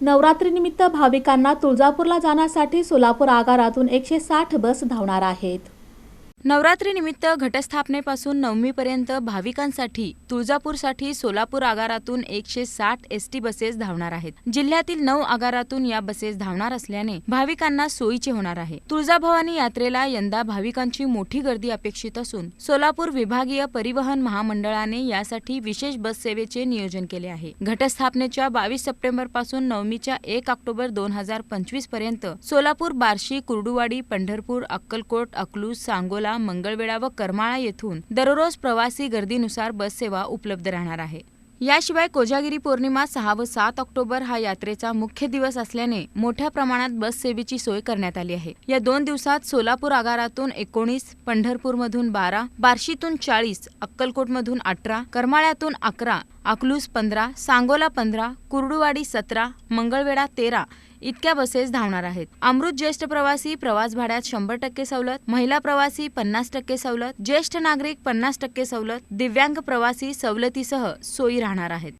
नवरात्रीनिमित्त भाविकांना तुळजापूरला जाण्यासाठी सोलापूर आगारातून एकशे साठ बस धावणार आहेत. नवरात्रीनिमित्त घटस्थापनेपासून नवमीपर्यंत भाविकांसाठी तुळजापूरसाठी सोलापूर आगारातून एकशे साठ एस टी बसेस धावणार आहेत. जिल्ह्यातील नऊ आगारातून या बसेस धावणार असल्याने भाविकांना सोयीचे होणार आहे. तुळजाभवानी यात्रेला यंदा भाविकांची मोठी गर्दी अपेक्षित असून सोलापूर विभागीय परिवहन महामंडळाने यासाठी विशेष बस सेवेचे नियोजन केले आहे. घटस्थापनेच्या बावीस सप्टेंबरपासून नवमीच्या एक ऑक्टोबर दोन हजार पंचवीसपर्यंत सोलापूर बार्शी कुर्डुवाडी पंढरपूर अक्कलकोट अकलूज सांगोला मंगळवेढा व करमाळा येथून दररोज प्रवासी गर्दीनुसार बस सेवा उपलब्ध राहणार आहे. याशिवाय कोजागिरी पौर्णिमा सहा व सात ऑक्टोबर हा यात्रेचा मुख्य दिवस असल्याने मोठ्या प्रमाणात बससेवेची सोय करण्यात आली आहे. या दोन दिवसात सोलापूर आगारातून एकोणीस पंढरपूरमधून बारा बार्शीतून चाळीस अक्कलकोटमधून अठरा करमाळ्यातून अकरा अकलूस पंधरा सांगोला पंधरा कुर्डुवाडी सतरा मंगळवेढा तेरा इतक्या बसेस धावणार आहेत. अमृत ज्येष्ठ प्रवासी प्रवास भाड्यात शंभर टक्के सवलत महिला प्रवासी पन्नास टक्के सवलत ज्येष्ठ नागरिक पन्नास टक्के सवलत दिव्यांग प्रवासी सवलतीसह सोयी राहणार आहेत.